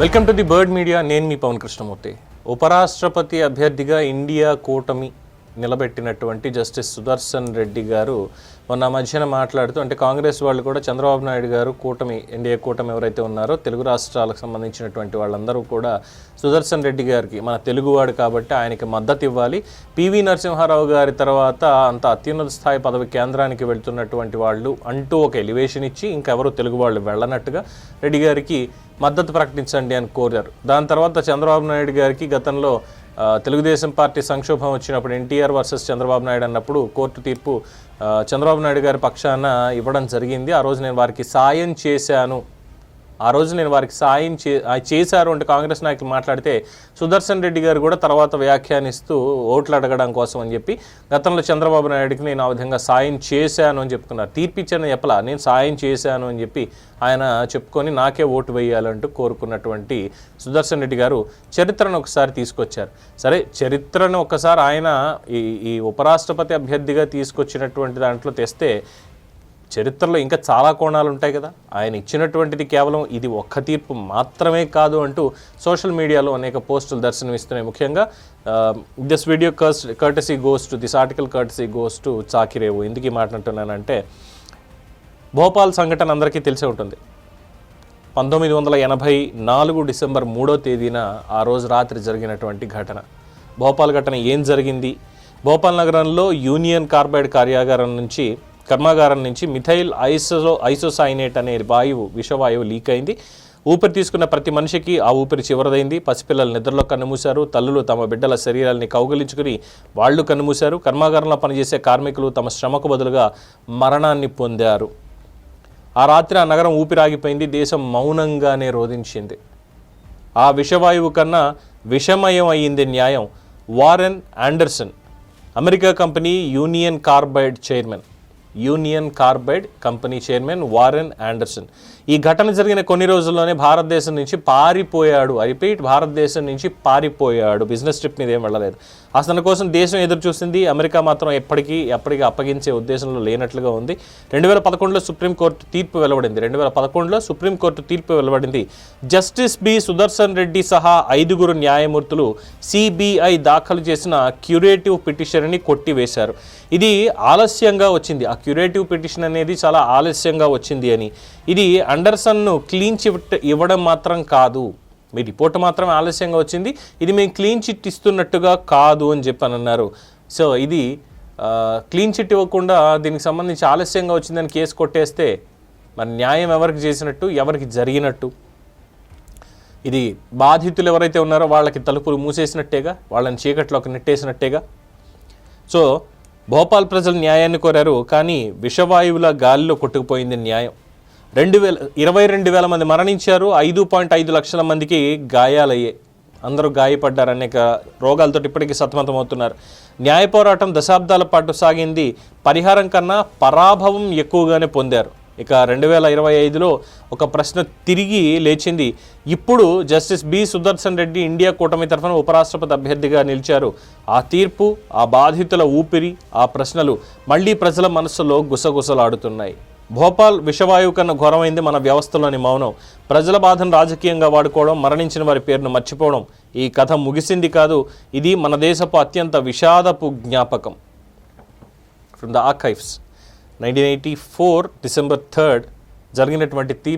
Welcome to the bird media నేను మీ పవన్ కృష్ణమూర్తి. ఉపరాష్ట్రపతి అభ్యర్థిగా ఇండియా కూటమి నిలబెట్టినటువంటి జస్టిస్ సుదర్శన్ రెడ్డి గారు మొన్న మధ్యన మాట్లాడుతూ అంటే కాంగ్రెస్ వాళ్ళు కూడా చంద్రబాబు నాయుడు గారు కూటమి ఎన్డీఏ కూటమి ఎవరైతే ఉన్నారో తెలుగు రాష్ట్రాలకు సంబంధించినటువంటి వాళ్ళందరూ కూడా సుదర్శన్ రెడ్డి గారికి మన తెలుగువాడు కాబట్టి ఆయనకి మద్దతు ఇవ్వాలి పివి నరసింహారావు గారి తర్వాత అంత అత్యున్నత స్థాయి పదవి కేంద్రానికి వెళ్తున్నటువంటి వాళ్ళు అంటూ ఒక ఎలివేషన్ ఇచ్చి ఇంకెవరు తెలుగు వాళ్ళు వెళ్ళనట్టుగా రెడ్డి గారికి మద్దతు ప్రకటించండి అని కోరారు. దాని తర్వాత చంద్రబాబు నాయుడు గారికి గతంలో తెలుగుదేశం పార్టీ సంక్షోభం వచ్చినప్పుడు ఎన్టీఆర్ వర్సెస్ చంద్రబాబు నాయుడు అన్నప్పుడు కోర్టు తీర్పు చంద్రబాబు నాయుడు గారి పక్షాన ఇవ్వడం జరిగింది. ఆ రోజు నేను వారికి సాయం చేశాను ఆ రోజు నేను వారికి సాయం చే చేశారు అంటే కాంగ్రెస్ నాయకులు మాట్లాడితే సుదర్శన్ రెడ్డి గారు కూడా తర్వాత వ్యాఖ్యానిస్తూ ఓట్లు అడగడం కోసం అని చెప్పి గతంలో చంద్రబాబు నాయుడికి నేను ఆ విధంగా సాయం చేశాను అని చెప్పుకున్నారు తీర్పిచ్చాను చెప్పలా నేను సాయం చేశాను అని చెప్పి ఆయన చెప్పుకొని నాకే ఓటు వేయాలంటూ కోరుకున్నటువంటి సుదర్శన్ రెడ్డి గారు చరిత్రను ఒకసారి తీసుకొచ్చారు. సరే చరిత్రను ఒకసారి ఆయన ఈ ఈ ఉపరాష్ట్రపతి అభ్యర్థిగా తీసుకొచ్చినటువంటి దాంట్లో తెస్తే చరిత్రలో ఇంకా చాలా కోణాలు ఉంటాయి కదా. ఆయన ఇచ్చినటువంటిది కేవలం ఇది ఒక్క తీర్పు మాత్రమే కాదు అంటూ సోషల్ మీడియాలో అనేక పోస్టులు దర్శనమిస్తున్నాయి. ముఖ్యంగా this video cur courtesy goes to this article courtesy goes to చాకిరేవు. ఎందుకు ఈ మాట భోపాల్ సంఘటన అందరికీ తెలిసే ఉంటుంది. పంతొమ్మిది వందల ఎనభై నాలుగు డిసెంబర్ మూడో తేదీన ఆ రోజు రాత్రి జరిగినటువంటి ఘటన. భోపాల్ ఘటన ఏం జరిగింది? భోపాల్ నగరంలో యూనియన్ కార్బైడ్ కార్యాగారం నుంచి కర్మాగారం నుంచి మిథైల్ ఐసో ఐసోసైనేట్ అనే వాయువు విషవాయువు లీక్ అయింది. ఊపిరి తీసుకున్న ప్రతి మనిషికి ఆ ఊపిరి చివరదైంది. పసిపిల్లలు నిద్రలో కన్నుమూశారు. తల్లులు తమ బిడ్డల శరీరాల్ని కౌగిలించుకుని వాళ్ళు కన్నుమూశారు. కర్మాగారంలో పనిచేసే కార్మికులు తమ శ్రమకు బదులుగా మరణాన్ని పొందారు. ఆ రాత్రి ఆ నగరం ఊపిరాగిపోయింది. దేశం మౌనంగానే రోధించింది. ఆ విషవాయువు కన్నా విషమయం అయ్యింది న్యాయం. Warren Anderson America company Union Carbide chairman. Union Carbide company chairman Warren Anderson ఈ ఘటన జరిగిన కొన్ని రోజుల్లోనే భారతదేశం నుంచి పారిపోయాడు. ఐ రిపీట్ భారతదేశం నుంచి పారిపోయాడు. బిజినెస్ ట్రిప్ మీద ఏం వెళ్ళలేదు. అసలు కోసం దేశం ఎదురు చూసింది అమెరికా మాత్రం ఎప్పటికీ ఎప్పటికీ అప్పగించే ఉద్దేశంలో లేనట్లుగా ఉంది. రెండు వేల పదకొండులో సుప్రీంకోర్టు తీర్పు వెలువడింది. రెండు వేల పదకొండులో సుప్రీంకోర్టు తీర్పు వెలువడింది. Justice B. సుదర్శన్ రెడ్డి సహా ఐదుగురు న్యాయమూర్తులు సిబిఐ దాఖలు చేసిన క్యూరేటివ్ పిటిషన్ని కొట్టివేశారు. ఇది ఆలస్యంగా వచ్చింది. ఆ క్యూరేటివ్ పిటిషన్ అనేది చాలా ఆలస్యంగా వచ్చింది అని. ఇది అండర్సన్ను క్లీన్ చిట్ ఇవ్వడం మాత్రం కాదు. మీ రిపోర్ట్ మాత్రం ఆలస్యంగా వచ్చింది. ఇది మేము క్లీన్ చిట్ ఇస్తున్నట్టుగా కాదు అని చెప్పి అని అన్నారు సో ఇది క్లీన్ చిట్ ఇవ్వకుండా దీనికి సంబంధించి ఆలస్యంగా వచ్చిందని కేసు కొట్టేస్తే మరి న్యాయం ఎవరికి చేసినట్టు ఎవరికి జరిగినట్టు? ఇది బాధితులు ఎవరైతే ఉన్నారో వాళ్ళకి తలుపులు మూసేసినట్టేగా వాళ్ళని చీకట్లోకి నెట్టేసినట్టేగా? సో భోపాల్ ప్రజలు న్యాయాన్ని కోరారు కానీ విషవాయువుల గాలిలో కొట్టుకుపోయింది న్యాయం. రెండు వేల ఇరవై రెండు వేల మంది మరణించారు. ఐదు పాయింట్ ఐదు లక్షల మందికి గాయాలయ్యాయి అందరూ గాయపడ్డారు అనేక రోగాలతో ఇప్పటికీ సతమతమవుతున్నారు. న్యాయ పోరాటం దశాబ్దాల పాటు సాగింది. పరిహారం కన్నా పరాభవం ఎక్కువగానే పొందారు. ఇక రెండు వేల ఇరవై ఐదులో ఒక ప్రశ్న తిరిగి లేచింది. ఇప్పుడు justice B Sudarshan Reddy India కూటమి తరఫున ఉపరాష్ట్రపతి అభ్యర్థిగా నిలిచారు. ఆ తీర్పు ఆ బాధితుల ఊపిరి ఆ ప్రశ్నలు మళ్ళీ ప్రజల మనస్సులో గుసగుసలాడుతున్నాయి. భోపాల్ విషవాయువు కన్నా ఘోరమైంది మన వ్యవస్థలోని మౌనం. ప్రజల బాధను రాజకీయంగా వాడుకోవడం మరణించిన వారి పేరును మర్చిపోవడం ఈ కథ ముగిసింది కాదు. ఇది మన దేశపు అత్యంత విషాదపు జ్ఞాపకం. From the archives nineteen eighty four December third జరిగినటువంటి తీ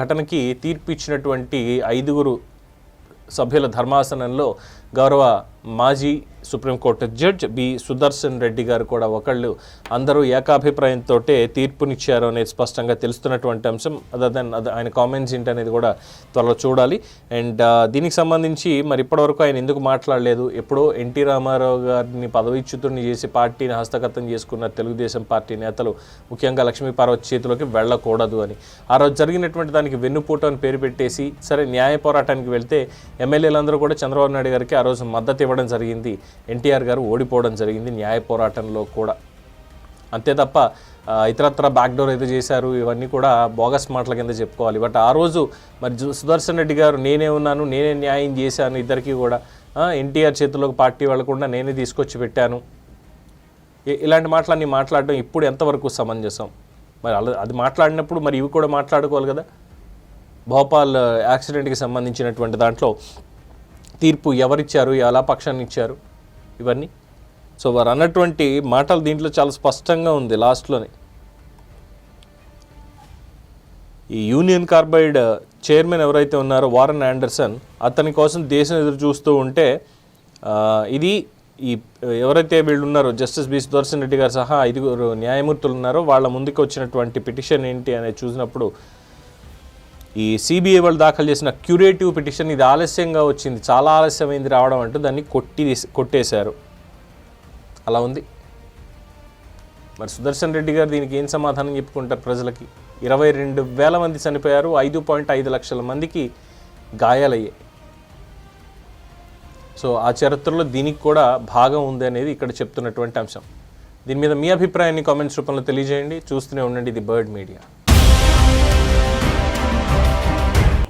ఘటనకి తీర్పు ఇచ్చినటువంటి ఐదుగురు సభ్యుల ధర్మాసనంలో గౌరవ మాజీ supreme court judge B Sudarshan Reddy గారు కూడా ఒకళ్ళు. అందరూ ఏకాభిప్రాయంతో తీర్పునిచ్చారు అనేది స్పష్టంగా తెలుస్తున్నటువంటి అంశం. అదర్ దెన్ అది ఆయన కామెంట్స్ ఏంటి అనేది కూడా త్వరలో చూడాలి. అండ్ uh, దీనికి సంబంధించి మరి ఇప్పటివరకు ఆయన ఎందుకు మాట్లాడలేదు? ఎప్పుడో ఎన్టీ రామారావు గారిని పదవిచ్యుతుడిని చేసి పార్టీని హస్తగతం చేసుకున్న తెలుగుదేశం పార్టీ నేతలు ముఖ్యంగా లక్ష్మీపార్వతి చేతిలోకి వెళ్ళకూడదు అని. ఆ రోజు జరిగినటువంటి దానికి వెన్నుపూట అని పేరు పెట్టేసి సరే న్యాయ పోరాటానికి వెళ్తే ఎమ్మెల్యేలందరూ కూడా చంద్రబాబు నాయుడు గారికి ఆ రోజు మద్దతు ఇవ్వడం జరిగింది. ఎన్టీఆర్ గారు ఓడిపోవడం జరిగింది న్యాయ పోరాటంలో కూడా. అంతే తప్ప ఇతరత్ర బ్యాక్డోర్ అయితే చేశారు ఇవన్నీ కూడా బోగస్ మాటల కింద చెప్పుకోవాలి. బట్ ఆ రోజు మరి జు- సుదర్శన్ రెడ్డి గారు నేనే ఉన్నాను నేనే న్యాయం చేశాను ఇద్దరికీ కూడా. ఎన్టీఆర్ చేతిలోకి పార్టీ వెళ్ళకుండా నేనే తీసుకొచ్చి పెట్టాను. ఇలాంటి మాటలన్నీ మాట్లాడడం ఇప్పుడు ఎంతవరకు సమంజసం? మరి అలా అది మాట్లాడినప్పుడు మరి ఇవి కూడా మాట్లాడుకోవాలి కదా? భోపాల్ యాక్సిడెంట్కి సంబంధించినటువంటి దాంట్లో తీర్పు ఎవరిచ్చారు ఎలా పక్షాన్ని ఇచ్చారు ఇవన్నీ. సో వారు అన్నటువంటి మాటలు దీంట్లో చాలా స్పష్టంగా ఉంది లాస్ట్లోనే. ఈ యూనియన్ కార్బైడ్ చైర్మన్ ఎవరైతే ఉన్నారో వారన్ ఆండర్సన్ అతని కోసం దేశం ఎదురు చూస్తూ ఉంటే ఇది ఈ ఎవరైతే వీళ్ళు ఉన్నారో జస్టిస్ బి సుదర్శన్ రెడ్డి గారు సహా ఐదుగురు న్యాయమూర్తులు ఉన్నారో వాళ్ళ ముందుకు వచ్చినటువంటి పిటిషన్ ఏంటి అనేది చూసినప్పుడు ఈ సిబిఐ వాళ్ళు దాఖలు చేసిన క్యూరేటివ్ పిటిషన్ ఇది ఆలస్యంగా వచ్చింది చాలా ఆలస్యమైంది రావడం అంటూ దాన్ని కొట్టి కొట్టేశారు. అలా ఉంది. మరి సుదర్శన్ రెడ్డి గారు దీనికి ఏం సమాధానం చెప్పుకుంటారు ప్రజలకి? ఇరవై రెండు వేల మంది చనిపోయారు ఐదు పాయింట్ ఐదు లక్షల మందికి గాయాలయ్యాయి. సో ఆ చరిత్రలో దీనికి కూడా భాగం ఉంది అనేది ఇక్కడ చెప్తున్నటువంటి అంశం. దీని మీద మీ అభిప్రాయాన్ని కామెంట్స్ రూపంలో తెలియజేయండి. చూస్తూనే ఉండండి ఇది బర్డ్ మీడియా.